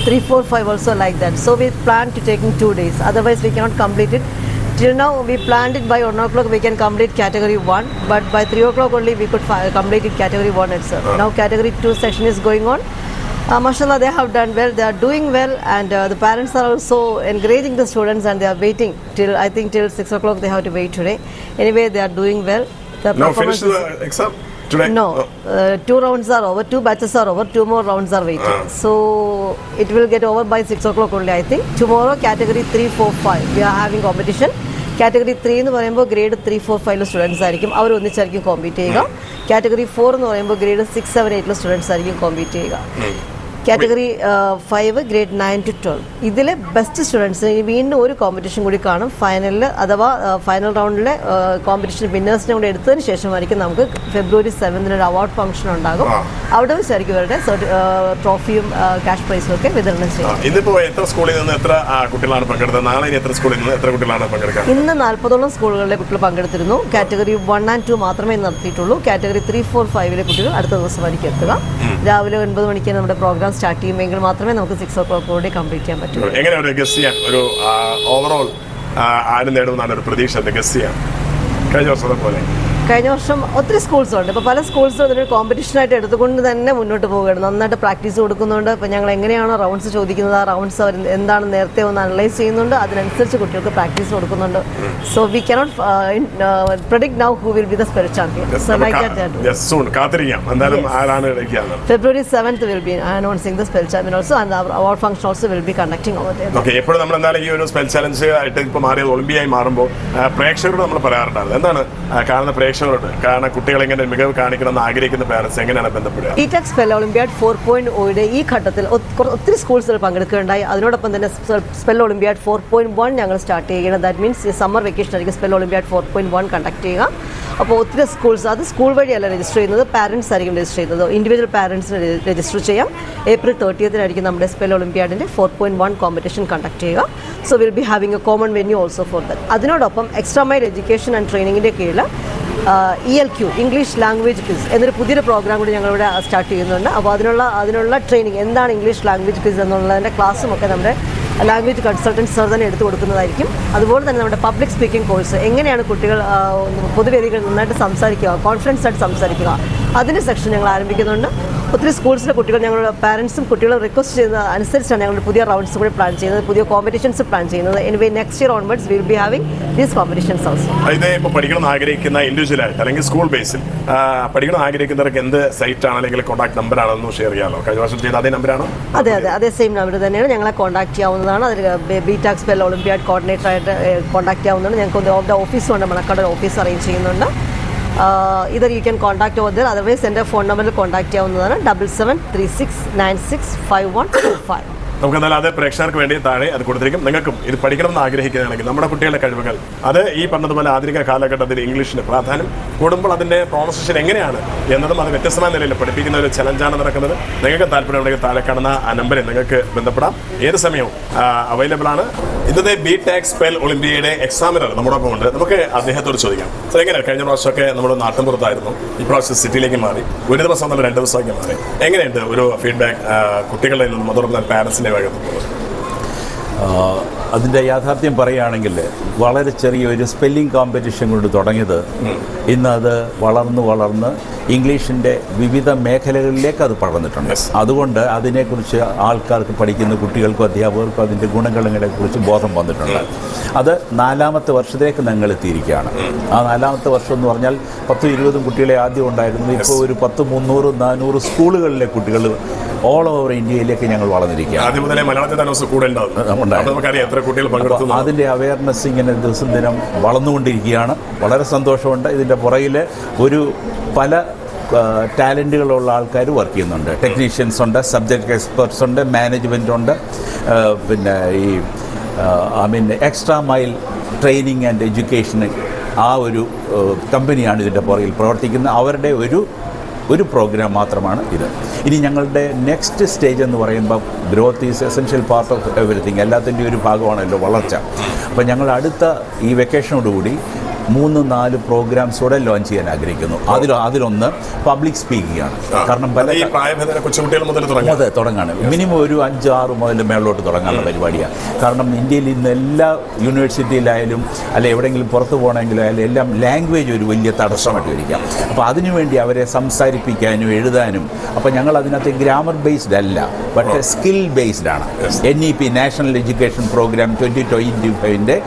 three, four, five also like that. So we planned to take in two days. Otherwise, we cannot complete it. Till now, we planned it by one o'clock. We can complete category one, but by three o'clock only we could fi- complete it category one itself. Now category two section is going on. Uh, mashallah, they have done well. They are doing well, and uh, the parents are also encouraging the students, and they are waiting till I think till six o'clock. They have to wait today. Anyway, they are doing well. The Now performance finish is- the exam today? no, Oh. uh, two rounds are over, two batches are over, two more rounds are waiting. So it will get over by six o'clock only, I think. Tomorrow, category three, four, five, we are having competition. Category three എന്ന് പറയുമ്പോൾ grade three four ഫൈവിലെ students ആയിരിക്കും അവർ ഒന്നിച്ചായിരിക്കും compete ചെയ്യുക category four എന്ന് പറയുമ്പോൾ grade six seven എയ്റ്റിലെ സ്റ്റുഡൻസ് ആയിരിക്കും കോമ്പീറ്റ് ചെയ്യുക category five grade nine to twelve ഇതിലെ ബെസ്റ്റ് സ്റ്റുഡൻസിന് ഇനി വീണ്ടും ഒരു കോമ്പറ്റീഷൻ കൂടി കാണും. ഫൈനലിൽ അഥവാ ഫൈനൽ റൗണ്ടിലെ കോമ്പറ്റീഷൻ വിന്നേഴ്സിനെ കൂടി എടുത്തതിന് ശേഷമായിരിക്കും നമുക്ക് ഫെബ്രുവരി സെവൻതിന് ഒരു അവാർഡ് ഫംഗ്ഷൻ ഉണ്ടാകും. അവിടെ വെച്ചായിരിക്കും ഇവരുടെ ട്രോഫിയും ക്യാഷ് പ്രൈസും ഒക്കെ വിതരണം ചെയ്യും ഇതിപ്പോ എത്ര സ്കൂളിൽ നിന്ന് എത്ര കുട്ടികളാണ് പങ്കെടുത്തത്? നാളെ എത്ര സ്കൂളിൽ നിന്ന് എത്ര കുട്ടികളാണ് പങ്കെടുക്കുക ഇന്ന് നാൽപ്പതോളം സ്കൂളുകളിലെ കുട്ടികൾ പങ്കെടുത്തിരുന്നു. കാറ്റഗറി വൺ ആൻഡ് ടു മാത്രമേ നടത്തിയിട്ടുള്ളൂ കാറ്റഗറി ത്രീ ഫോർ ഫൈവിലെ കുട്ടികൾ അടുത്ത ദിവസമായിരിക്കും എത്തുക. രാവിലെ ഒൻപത് മണിക്ക് നമ്മുടെ പ്രോഗ്രാം സ്റ്റാർട്ട് ചെയ്യുമെങ്കിൽ മാത്രമേ നമുക്ക് സിക്സ് ഓ ക്ലോക്ക് കൂടി കംപ്ലീറ്റ് ചെയ്യാൻ പറ്റൂ. എങ്ങനെ ഒരു ഗസ് ചെയ്യാൻ ഒരു ഓവറോൾ ആരും നേടുമെന്നാണ് ഒരു പ്രതീക്ഷ. ഗസ് ചെയ്യാം? കഴിഞ്ഞ വർഷത്തെ പോലെ കഴിഞ്ഞ വർഷം ഒത്തിരി സ്കൂൾസ് ഉണ്ട്. ഇപ്പോൾ പല സ്കൂൾസും അതിനൊരു കോമ്പറ്റീഷനായിട്ട് എടുത്തുകൊണ്ട് തന്നെ മുന്നോട്ട് പോവുകയാണ്. നന്നായിട്ട് പ്രാക്ടീസ് കൊടുക്കുന്നുണ്ട്. ഇപ്പോൾ ഞങ്ങൾ എങ്ങനെയാണോ റൗണ്ട്സ് ചോദിക്കുന്നത് ആ റൗണ്ട്സ് അവർ എന്താണ് നേരത്തെ ഒന്ന് അനലൈസ് ചെയ്യുന്നുണ്ട്. അതിനനുസരിച്ച് കുട്ടികൾക്ക് പ്രാക്ടീസ് കൊടുക്കുന്നുണ്ട്. So we cannot predict now who will be the spell champion so seventh will be soon. കാത്തിരിക്കാം. എന്തായാലും ആരാണ് also and 7th function also will be conducting there. Okay എപ്പോഴും നമ്മൾ എന്തായാലും ഈ ഒരു സ്പെൽ ചാലഞ്ച് ആയിട്ട് ഇപ്പോൾ മാറിയത് ഒളിമ്പിയായി മാറുമ്പോൾ പ്രേക്ഷകരോട് നമ്മൾ പറയാറുണ്ടായിരുന്നു. എന്താണ് കാരണം പ്രേക്ഷകർ പ്രേക്ഷകരോട് കാരണം കുട്ടികൾ എങ്ങനെ മികവ് കാണിക്കണമെന്ന് ആഗ്രഹിക്കുന്ന പാരന്റ്സ് എങ്ങനെയാണ് ബന്ധപ്പെടുക? B tech spell olympiad four point ഒയുടെ ഈ ഘട്ടത്തിൽ ഒത്തിരി സ്കൂൾസുകൾ പങ്കെടുക്കുകയുണ്ടായി. അതിനോടൊപ്പം തന്നെ spell olympiad four point one ഞങ്ങൾ സ്റ്റാർട്ട് ചെയ്യുകയാണ്. ദാറ്റ് മീൻസ് സമ്മർ വെക്കേഷൻ ആയിരിക്കും spell olympiad four point one conduct ചെയ്യുക. അപ്പോൾ ഒത്തിരി സ്കൂൾസ് അത് സ്കൂൾ വഴിയല്ല രജിസ്റ്റർ ചെയ്യുന്നത് പാരൻസ് ആയിരിക്കും രജിസ്റ്റർ ചെയ്യുന്നത്. ഇൻഡിവിജ്വൽ പാരൻസിന് രജിസ്റ്റർ ചെയ്യാം. ഏപ്രിൽ തേർട്ടിയത്തിനായിരിക്കും നമ്മുടെ spell ഒളിമ്പ്യാഡിന്റെ four point one competition conduct ചെയ്യുക. So will be having a common venue also for that അതിനോടൊപ്പം എക്സ്ട്രാ മൈൽ എഡ്യൂക്കേഷൻ ആൻഡ് ട്രെയിനിങ്ങിന്റെ കീഴിൽ E L Q English language quiz എന്നൊരു പുതിയൊരു പ്രോഗ്രാം കൂടി ഞങ്ങളിവിടെ സ്റ്റാർട്ട് ചെയ്യുന്നുണ്ട്. അപ്പോൾ അതിനുള്ള അതിനുള്ള ട്രെയിനിങ് എന്താണ് ഇംഗ്ലീഷ് ലാംഗ്വേജ് ക്വിസ് എന്നുള്ളതിന്റെ ക്ലാസ്സും ഒക്കെ നമ്മുടെ ലാംഗ്വേജ് കൺസൾട്ടന്റ് സാർ തന്നെ എടുത്തു കൊടുക്കുന്നതായിരിക്കും. അതുപോലെ തന്നെ നമ്മുടെ പബ്ലിക് സ്പീക്കിംഗ് കോഴ്സ് എങ്ങനെയാണ് കുട്ടികൾ പൊതുവേദികൾ നന്നായിട്ട് സംസാരിക്കുക കോൺഫിഡൻസ് ആയിട്ട് സംസാരിക്കുക അതിന്റെ സെക്ഷൻ ഞങ്ങൾ ആരംഭിക്കുന്നുണ്ട്. ഒത്തിരി സ്കൂൾസിലെ കുട്ടികൾ ഞങ്ങളുടെ പാരൻസും കുട്ടികളും റിക്വസ്റ്റ് ചെയ്യുന്ന അനുസരിച്ചാണ് ഞങ്ങൾ പുതിയ റൗണ്ട്സ് കൂടി പ്ലാൻ ചെയ്യുന്നത് പുതിയ കോമ്പറ്റീഷൻസ് പ്ലാൻ ചെയ്യുന്നത്. Anyway next year onwards will be having these competitions also ഇത് ഇപ്പോൾ പഠിക്കണം ആഗ്രഹിക്കുന്ന ഇൻഡിവിജ്വലായിട്ട് അല്ലെങ്കിൽ സ്കൂൾ ബേസിൽ പഠിക്കണം ആഗ്രഹിക്കുന്നവർക്ക് എന്ത് സൈറ്റ് ആണ് അല്ലെങ്കിൽ കോൺടാക്ട് നമ്പർ ആണെന്ന് ഷെയർ ചെയ്യാമോ കഴിഞ്ഞ വർഷം ചെയ്ത അതേ നമ്പറാണോ അതെ അതെ അതേ സെയിം നമ്പർ തന്നെയാണ്. ഞങ്ങളെ കോൺടാക്ട് ചെയ്യാവുന്നതാണ്. അതിൽ B tech spell olympiad coordinator ആയിട്ട് കോൺടാക്ട് ചെയ്യാവുന്നതാണ്. ഞങ്ങൾക്ക് ഓഫ് ദ ഓഫീസും ഉണ്ട് മണക്കാട് ഓഫീസ് അറേഞ്ച് ചെയ്യുന്നുണ്ട്. Either you can contact over there otherwise എന്റെ ഫോൺ നമ്പറിൽ കോൺടാക്ട് ചെയ്യാവുന്നതാണ് double seven three six nine six five one two five നമുക്ക് എന്നാലും അത് പ്രേക്ഷകർക്ക് വേണ്ടി താഴെ അത് കൊടുത്തിരിക്കും. നിങ്ങൾക്കും ഇത് പഠിക്കണമെന്ന് ആഗ്രഹിക്കുകയാണെങ്കിൽ നമ്മുടെ കുട്ടികളുടെ കഴിവുകൾ. അത് ഈ പറഞ്ഞതുപോലെ ആധുനിക കാലഘട്ടത്തിൽ ഇംഗ്ലീഷിന് പ്രാധാന്യം. കൂടുമ്പോൾ അതിന്റെ പ്രോണസേഷൻ എങ്ങനെയാണ് എന്നതും അത് വ്യത്യസ്തമായ നിലയിൽ പഠിപ്പിക്കുന്ന ഒരു ചലഞ്ചാണ് നടക്കുന്നത്. നിങ്ങൾക്ക് താല്പര്യമുണ്ടെങ്കിൽ താഴെ കാണുന്ന ആ നമ്പറിൽ നിങ്ങൾക്ക് ബന്ധപ്പെടാം. ഏത് സമയവും അവൈലബിൾ ആണ്. ഇന്നത്തെ ബി ടാക് സ്പെൽ ഒളിമ്പിയയുടെ എക്സാമിനർ നമ്മോടൊപ്പം ഉണ്ട്. നമുക്ക് അദ്ദേഹത്തോട് ചോദിക്കാം. സോ എങ്ങനെയാണ്? കഴിഞ്ഞ പ്രാവശ്യമൊക്കെ നമ്മൾ ഈ പ്രാവശ്യം സിറ്റിയിലേക്ക് മാറി. ഒരു ദിവസം നമ്മൾ രണ്ട് ദിവസമൊക്കെ മാറി. എങ്ങനെയുണ്ട് ഒരു ഫീഡ്ബാക്ക് കുട്ടികളിൽ നിന്നും അതോടൊപ്പം പാരൻസിന്റെ ഭാഗത്ത് അതിന്റെ യാഥാർത്ഥ്യം പറയുകയാണെങ്കിൽ വളരെ ചെറിയൊരു സ്പെല്ലിംഗ് കോമ്പറ്റീഷൻ കൊണ്ട് തുടങ്ങിയത് ഇന്ന് അത് വളർന്ന് വളർന്ന് ഇംഗ്ലീഷിന്റെ വിവിധ മേഖലകളിലേക്ക് അത് പടർന്നിട്ടുണ്ട്. അതുകൊണ്ട് അതിനെക്കുറിച്ച് ആൾക്കാർക്ക് പഠിക്കുന്ന കുട്ടികൾക്കും അധ്യാപകർക്കും അതിന്റെ ഗുണങ്ങളെ കുറിച്ച് ബോധം വന്നിട്ടുണ്ട്. അത് നാലാമത്തെ വർഷത്തിലേക്ക് ഞങ്ങൾ എത്തിയിരിക്കുകയാണ്. ആ നാലാമത്തെ വർഷം എന്ന് പറഞ്ഞാൽ പത്തും ഇരുപതും കുട്ടികളെ ആദ്യം ഉണ്ടായിരുന്നു. ഇപ്പോൾ ഒരു പത്ത് മുന്നൂറ് നാനൂറ് സ്കൂളുകളിലെ കുട്ടികൾ ഓൾ ഓവർ ഇന്ത്യയിലേക്ക് ഞങ്ങൾ വളർന്നിരിക്കുകയാണ്. ആദ്യം മുതലേ മലയാളത്തിൽ തന്നെ നമുക്കറിയാം എത്ര കുട്ടികൾ പങ്കെടുത്തു അതിന്റെ അവയർനെസ് ഇങ്ങനെ ദിവസം ദിനം വളർന്നുകൊണ്ടിരിക്കുകയാണ്. വളരെ സന്തോഷമുണ്ട്. ഇതിന്റെ പുറകിൽ ഒരു പല ടാലന്റുകളുള്ള ആൾക്കാർ വർക്ക് ചെയ്യുന്നുണ്ട്. ടെക്നീഷ്യൻസ് ഉണ്ട് സബ്ജക്ട് എക്സ്പെർട്സ് ഉണ്ട് മാനേജ്മെന്റ് ഉണ്ട്. പിന്നെ ഈ I mean extra mile training and education ആ ഒരു കമ്പനിയാണ് ഇതിന്റെ പുറകിൽ പ്രവർത്തിക്കുന്നത്. അവരുടെ ഒരു ഒരു പ്രോഗ്രാം മാത്രമാണ് ഇത്. ഇനി ഞങ്ങളുടെ നെക്സ്റ്റ് സ്റ്റേജ് എന്ന് പറയുമ്പോൾ growth is essential part of everything എല്ലാത്തിന്റെയും ഒരു ഭാഗമാണല്ലോ വളർച്ച. അപ്പോൾ ഞങ്ങൾ അടുത്ത ഈ വെക്കേഷനോടുകൂടി മൂന്ന് നാല് പ്രോഗ്രാംസോടെ ലോഞ്ച് ചെയ്യാൻ ആഗ്രഹിക്കുന്നു. അതിൽ അതിലൊന്ന് പബ്ലിക് സ്പീക്കിംഗ് ആണ്. കാരണം പല കൊച്ചുകുട്ടികൾ മുതൽ അതെ തുടങ്ങാണ്. മിനിമം ഒരു അഞ്ച് ആറ് മുതൽ മേളിലോട്ട് തുടങ്ങാനുള്ള പരിപാടിയാണ്. കാരണം ഇന്ത്യയിൽ ഇന്ന് എല്ലാ യൂണിവേഴ്സിറ്റിയിലായാലും അല്ലെ എവിടെയെങ്കിലും പുറത്ത് പോകണമെങ്കിലും ആയാലും എല്ലാം ലാംഗ്വേജ് ഒരു വലിയ തടസ്സമായിട്ട് വരിക്കാം അപ്പോൾ അതിനുവേണ്ടി അവരെ സംസാരിപ്പിക്കാനും എഴുതാനും. അപ്പോൾ ഞങ്ങൾ അതിനകത്ത് ഗ്രാമർ ബേസ്ഡ് അല്ല ബട്ട് സ്കിൽ ബേസ്ഡ് ആണ്. N E P national education programme twenty twenty ഫൈവിന്റെ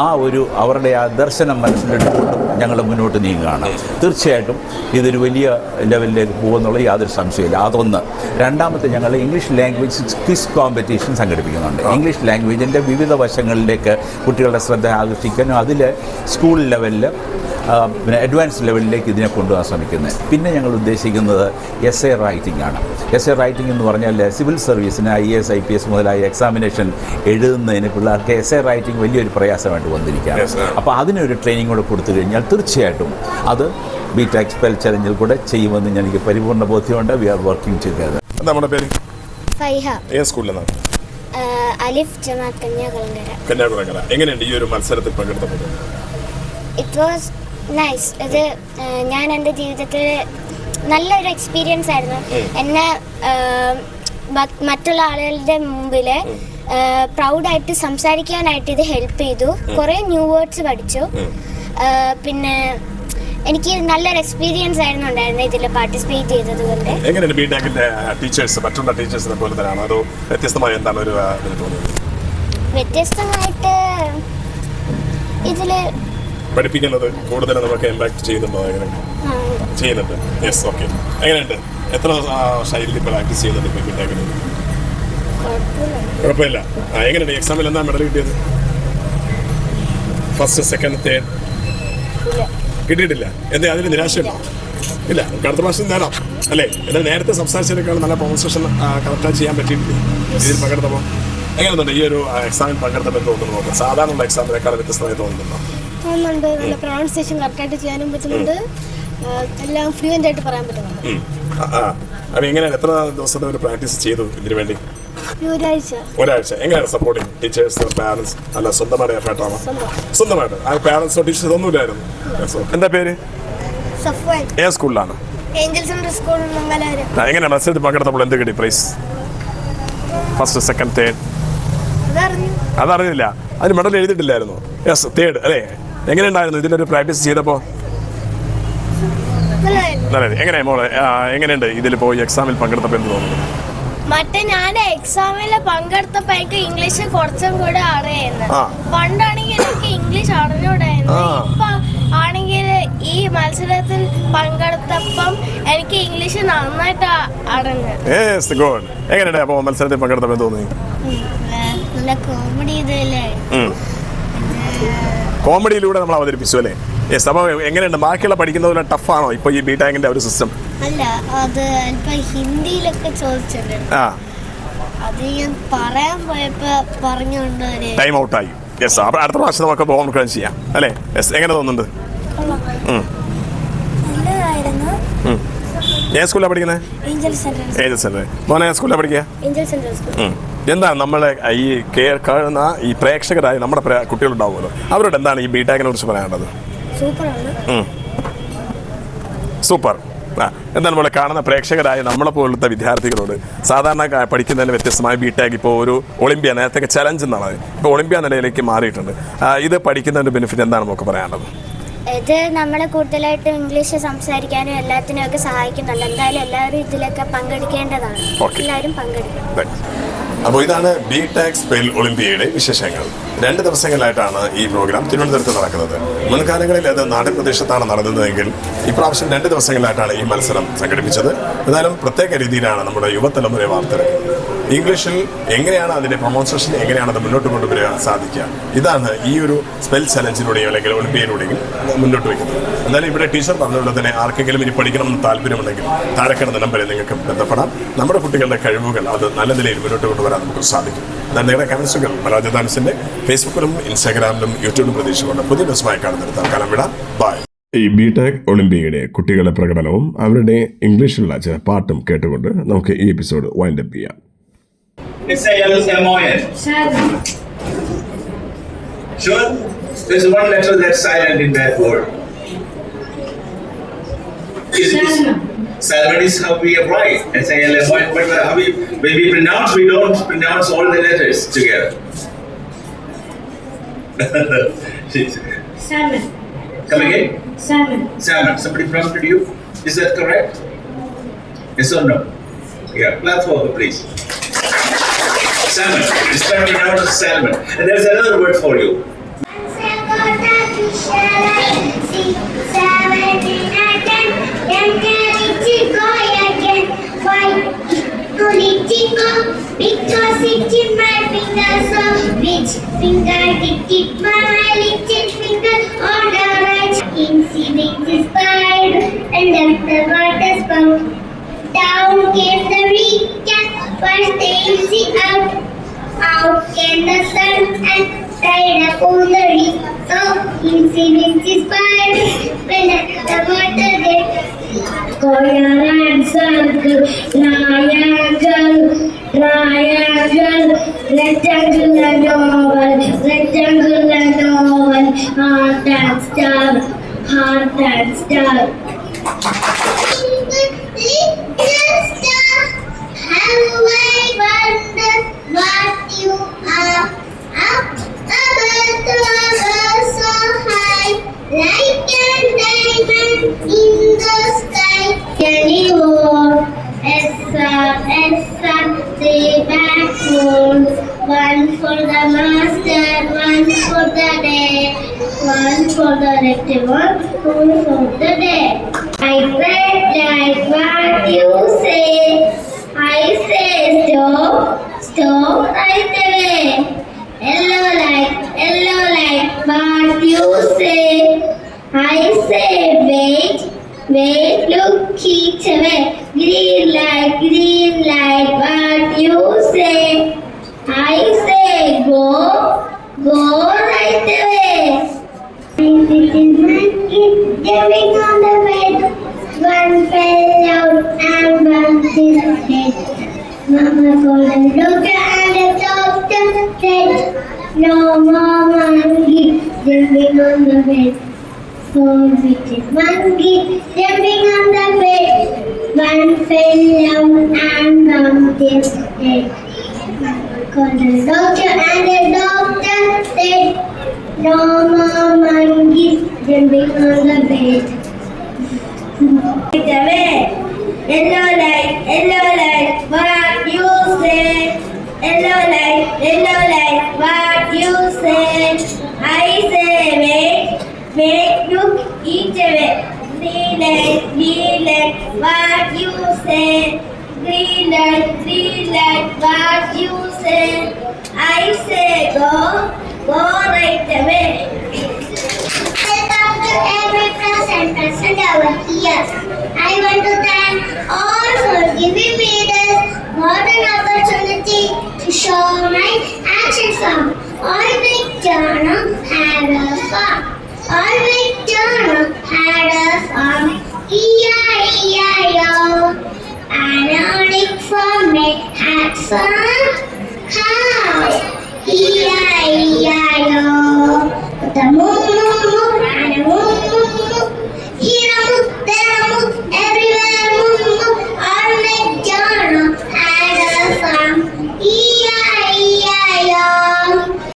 ആ ഒരു അവരുടെ ആ ദർശനം Let's go. ഞങ്ങൾ മുന്നോട്ട് നീങ്ങുകയാണ്. തീർച്ചയായിട്ടും ഇതൊരു വലിയ ലെവലിലേക്ക് പോകുമെന്നുള്ള യാതൊരു സംശയമില്ല അതൊന്ന്. രണ്ടാമത്തെ ഞങ്ങൾ ഇംഗ്ലീഷ് ലാംഗ്വേജ് ക്വിസ് കോമ്പറ്റീഷൻ സംഘടിപ്പിക്കുന്നുണ്ട്. ഇംഗ്ലീഷ് ലാംഗ്വേജിന്റെ വിവിധ വശങ്ങളിലേക്ക് കുട്ടികളുടെ ശ്രദ്ധ ആകർഷിക്കാനും അതിൽ സ്കൂൾ ലെവലിൽ പിന്നെ അഡ്വാൻസ് ലെവലിലേക്ക് ഇതിനെ കൊണ്ടുപോകാൻ ശ്രമിക്കുന്നത്. പിന്നെ ഞങ്ങൾ ഉദ്ദേശിക്കുന്നത് എസ് എ റൈറ്റിംഗ് ആണ്. എസ് എ റൈറ്റിംഗ് എന്ന് പറഞ്ഞാൽ സിവിൽ സർവീസിന് I S I P S മുതലായ എക്സാമിനേഷൻ എഴുതുന്നതിന് പിള്ളേർക്ക് എസ് എ റൈറ്റിംഗ് വലിയൊരു പ്രയാസമായിട്ട് വന്നിരിക്കുകയാണ്. അപ്പോൾ അതിനൊരു ട്രെയിനിങ് കൂടെ കൊടുത്തു കഴിഞ്ഞാൽ തീർച്ചയായിട്ടും അത് ബി ടാക്സ് പെൽ ചലഞ്ചിൽ കൂടെ ചെയ്യുമെന്ന് എനിക്ക് പരിപൂർണ ബോധ്യമുണ്ട്. വി ആർ വർക്കിംഗ് ടുഗദർ നമ്മുടെ പേര്? ഫൈഹ. ഏത് സ്കൂളിലാണ് അലിഫ് ജമാത്ത് കന്യാകുളങ്കര കന്യാകുളങ്ങര. എങ്ങനെയുണ്ട് ഈ ഒരു മത്സരത്തിൽ പങ്കെടുത്തപ്പോൾ? ഇറ്റ് വാസ് നൈസ് ഇത് ഞാൻ എന്റെ ജീവിതത്തിൽ നല്ലൊരു എക്സ്പീരിയൻസ് ആയിരുന്നു. എന്നെ മറ്റുള്ള ആളുകളുടെ മുമ്പിൽ പ്രൗഡായിട്ട് സംസാരിക്കാനായിട്ട് ഇത് ഹെൽപ്പ് ചെയ്തു. കുറേ ന്യൂ വേർഡ്സ് പഠിച്ചു. പിന്നെ എനിക്ക് നല്ലൊരു എക്സ്പീരിയൻസ് ആയിരുന്നു ഉണ്ടായിരുന്നത് ഇതിൽ പാർട്ടിസിപ്പേറ്റ് ചെയ്തത് കൊണ്ട്. എങ്ങനെയാണ് ബി ടാക്കിന്റെ ടീച്ചേഴ്സ് മറ്റുള്ള ടീച്ചേഴ്സിനെ പോലെ തന്നെയാണോ? അതോ വ്യത്യസ്തമായ എന്താണ് ഒരു ആ, ഇതിന് തോന്നിയത്? വ്യത്യസ്തമായിട്ട് ഇതിൽ പഠിപ്പിക്കുന്നത് കൂടുതൽ നമുക്ക് ഇമ്പാക്ട് ചെയ്യുന്നുണ്ടോ? എങ്ങനെ ചെയ്യുന്നുണ്ട്. യെസ് ഓക്കെ എങ്ങനെയുണ്ട്? എത്ര ശൈലി പ്രാക്ടീസ് ചെയ്യുന്നുണ്ട് ഇപ്പോൾ ബി ടാക്കിന് കുഴപ്പമില്ല. എങ്ങനെയുണ്ട്? എക്സാമിൽ എന്താ മെഡൽ കിട്ടിയത്? ഫസ്റ്റ് സെക്കൻഡ് തേർഡ് കിട്ടിയിട്ടില്ല. എന്താ അതിന് നിരാശയുണ്ടോ? ഇല്ല നമുക്ക് അടുത്ത പ്രാവശ്യം നേടാം. അല്ലേ? എന്നാൽ നേരത്തെ സംസാരിച്ചതിനേക്കാൾ നല്ല പ്രൊമോൺസ്ട്രേഷൻ കറക്റ്റായി ചെയ്യാൻ പറ്റിയിട്ടില്ല? ഇതിൽ പങ്കെടുത്തപ്പോൾ എങ്ങനെയുണ്ട് ഈ ഒരു എക്സാമിൽ പങ്കെടുത്തപ്പോൾ തോന്നുന്നു സാധാരണ എക്സാമിനേക്കാൾ വ്യത്യസ്തമായി തോന്നുന്നുണ്ടോ? തോന്നുന്നുണ്ട്. പ്രൊണൗൺസിയേഷൻ കറക്റ്റായിട്ട് ചെയ്യാനും പറ്റുന്നുണ്ട്. എല്ലാം ഫ്ലുവന്റ് ആയിട്ട് പറയാൻ പറ്റുന്നുണ്ട്. ഉം. ആ, ആ. അപ്പം എങ്ങനെ എത്ര ദിവസത്തെ ഒരു പ്രാക്ടീസ് ചെയ്തു ഇതിനു വേണ്ടി? ഒരാഴ്ച. എങ്ങനെയാണ് സപ്പോർട്ടിങ് ടീച്ചേഴ്സ് പാരന്റ്സ് അല്ല സ്വന്തമായിട്ട് എഫേർട്ടാണോ സ്വന്തമായിട്ട്. ആ പാരൻസോ ടീച്ചേഴ്സ് ഒന്നും ഇല്ലായിരുന്നു എന്താ പേര്? ഏത് സ്കൂളിലാണ്? എങ്ങനെ മത്സരത്തിൽ പങ്കെടുത്തപ്പോൾ എന്ത് കിട്ടി പ്രൈസ് ഫസ്റ്റ് സെക്കൻഡ് തേർഡ് അതറിഞ്ഞില്ല. അതിന് മെഡൽ എഴുതിയിട്ടില്ലായിരുന്നു. യെസ് തേർഡ് അല്ലേ? എങ്ങനെയുണ്ടായിരുന്നു ഇതിലൊരു പ്രാക്ടീസ് ചെയ്തപ്പോൾ? നല്ലതായിരുന്നു. നല്ല എങ്ങനെ മോളെ? എങ്ങനെയുണ്ട് ഇതിൽ പോയി എക്സാമിൽ പങ്കെടുത്തപ്പോൾ എന്ത് തോന്നുന്നു? മറ്റേ ഞാൻ എക്സാമിൽ പങ്കെടുത്തപ്പോ എനിക്ക് ഇംഗ്ലീഷ് കുറച്ചും കൂടെ അറിയുന്നു. പണ്ടാണെങ്കിൽ എനിക്ക് ഇംഗ്ലീഷ് അറിഞ്ഞൂടായിരുന്നു. ഇപ്പൊ ആണെങ്കിൽ ഈ മത്സരത്തിൽ പങ്കെടുത്തപ്പം എനിക്ക് ഇംഗ്ലീഷ് നന്നായിട്ട് അറിഞ്ഞു എങ്ങനെയുണ്ട് അപ്പോൾ മത്സരത്തിൽ പങ്കെടുത്തപ്പോൾ എന്ത് തോന്നി? കോമഡി കോമഡിയിലൂടെ നമ്മൾ അവതരിപ്പിച്ചു അല്ലേ? യെസ് അപ്പോൾ എങ്ങനെയുണ്ട്? ബാക്കിയുള്ള പഠിക്കുന്നത് പോലെ ടഫാണോ ഇപ്പോൾ ഈ ബി ടാങ്കിന്റെ ഒരു സിസ്റ്റം അല്ല അത് അല്പം ഹിന്ദിയിലൊക്കെ ചോദിച്ചിട്ടുണ്ട്. ആ. അത് ഞാൻ പറയാൻ പോയപ്പോ പറഞ്ഞുകൊണ്ട് ഒരു ടൈം ഔട്ടായി യെസ് അപ്പോൾ അടുത്ത പ്രാവശ്യം നമുക്ക് പോകാൻ ചെയ്യാം. അല്ലേ? യെസ് എങ്ങനെ തോന്നുന്നുണ്ട്? ഉം. നല്ലതായിരുന്നു. ഉം. ഏത് സ്കൂളിലാണ് പഠിക്കുന്നത് ഏഞ്ചൽ സെൻട്രൽ ഏത് സെന്റർ മോനെ ഏത് സ്കൂളിലാണ് പഠിക്കുക ഏഞ്ചൽ സെൻട്രൽ സ്കൂൾ ഉം. എന്താണ് നമ്മളെ ഈ കേൾക്കുന്ന ഈ പ്രേക്ഷകരായി നമ്മുടെ പ്രേ- കുട്ടികളുണ്ടാവുമല്ലോ. അവരോട് എന്താണ് ഈ ബിടാക്കിനെ കുറിച്ച് പറയാനുള്ളത്. സൂപ്പർ. ആ എന്താണ് നമ്മളെ കാണുന്ന പ്രേക്ഷകരായ നമ്മളെ പോലത്തെ വിദ്യാർത്ഥികളോട് സാധാരണ പഠിക്കുന്നതിന് വ്യത്യസ്തമായ ബി ടാഗ് ഇപ്പോൾ ഒരു ഒളിമ്പ്യ നേരത്തെ ചലഞ്ച് എന്നാണ്. ഇപ്പോൾ ഒളിമ്പ്യ നിലയിലേക്ക് മാറിയിട്ടുണ്ട്. ഇത് പഠിക്കുന്നതിന്റെ ബെനിഫിറ്റ് എന്താണ് നമുക്ക് പറയാനുള്ളത്? ഇത് നമ്മളെ കൂടുതലായിട്ട് ഇംഗ്ലീഷ് സംസാരിക്കാനും എല്ലാത്തിനും ഒക്കെ സഹായിക്കുന്നുണ്ട്. എന്തായാലും എല്ലാവരും ഇതിലൊക്കെ പങ്കെടുക്കേണ്ടതാണ്. എല്ലാവരും പങ്കെടുക്കണം. അപ്പോൾ ഇതാണ് ബി ടാക് സ്പെൽ ഒളിമ്പിയയുടെ വിശേഷങ്ങൾ. രണ്ട് ദിവസങ്ങളിലായിട്ടാണ് ഈ പ്രോഗ്രാം തിരുവനന്തപുരത്ത് നടക്കുന്നത്. മുൻകാലങ്ങളിൽ അത് നാടൻ പ്രദേശത്താണ് നടന്നതെങ്കിൽ ഇപ്രാവശ്യം രണ്ട് ദിവസങ്ങളിലായിട്ടാണ് ഈ മത്സരം സംഘടിപ്പിച്ചത്. എന്നാലും പ്രത്യേക രീതിയിലാണ് നമ്മുടെ യുവതലമുറയെ വാർത്തെടുക്കുന്നത്. ഇംഗ്ലീഷിൽ എങ്ങനെയാണ് അതിന്റെ പ്രൊമോൺസേഷൻ എങ്ങനെയാണ് അത് മുന്നോട്ട് കൊണ്ടുവരാൻ സാധിക്കുക? ഇതാണ് ഈ ഒരു സ്പെൽ ചലഞ്ചിലൂടെയോ അല്ലെങ്കിൽ ഒളിമ്പിയയിലൂടെയും മുന്നോട്ട് വയ്ക്കുന്നത്. എന്നാലും ഇവിടെ ടീച്ചർ പറഞ്ഞതുപോലെ തന്നെ ആർക്കെങ്കിലും ഇനി പഠിക്കണമെന്ന് താല്പര്യമുണ്ടെങ്കിൽ കിടന്ന നമ്പറിൽ നിങ്ങൾക്ക് ബന്ധപ്പെടാം. നമ്മുടെ കുട്ടികളുടെ കഴിവുകൾ അത് നല്ല നിലയിൽ മുന്നോട്ട് കൊണ്ടുവരാൻ നമുക്ക് സാധിക്കും. എന്നാൽ നിങ്ങളുടെ കമൻസുകൾ മലാജ ഡാൻസിന്റെ ഫേസ്ബുക്കിലും ഇൻസ്റ്റാഗ്രാമിലും യൂട്യൂബിലും പ്രതീക്ഷിച്ചുകൊണ്ട് പുതിയ ദിവസമായി കാണുന്നത് തൽക്കാലം വിടാം. ബൈ ഈ ബി ടെക് ഒളിമ്പിയയുടെ കുട്ടികളുടെ പ്രകടനവും അവരുടെ ഇംഗ്ലീഷിലുള്ള ചില പാട്ടും കേട്ടുകൊണ്ട് നമുക്ക് ഈ എപ്പിസോഡ് വൈൻഡപ്പ് ചെയ്യാം. It's a yellow salmon. Sure? There's one letter that's silent in that word. Is Salmon is how we write. A but but how we, when we pronounce, we don't pronounce all the letters together. *laughs* Salmon. Come again? Salmon. Salmon. Somebody prompted you? Is that correct? Yes or no? Yeah, clap for her, please. Salmon. It's not pronounced as salmon. And there's another word for you. Because like a diamond in the sky. Home. One for the master, one for the day, one for the rector, one for the day. I like what you say. I say stop, stop right like what you say. I say wait, wait, look each way. Green light, green light, what you say? I say go, go right away. Jumping on the bed. One fell out and bumped his head. Mama called the doctor and the doctor said, No monkey jumping on the bed. So little monkey jumping on the bed. One fell out and bumped his head. Mama called the doctor and the doctor said, no more monkeys jumping on the bed. Right away. Yellow light, yellow light? Yellow light, yellow light, what you say? I say wait, wait, look each way. Green light, green light, what you say? Green light, green light, what you say? I say go, go right away. Welcome to every present present over here. I want to thank all for giving me this modern opportunity showman, and shifam. All McDonald had a farm. All McDonald had a farm. E-I-E-I-O. An old farmer had farm house. E-I-E-I-O. The moon,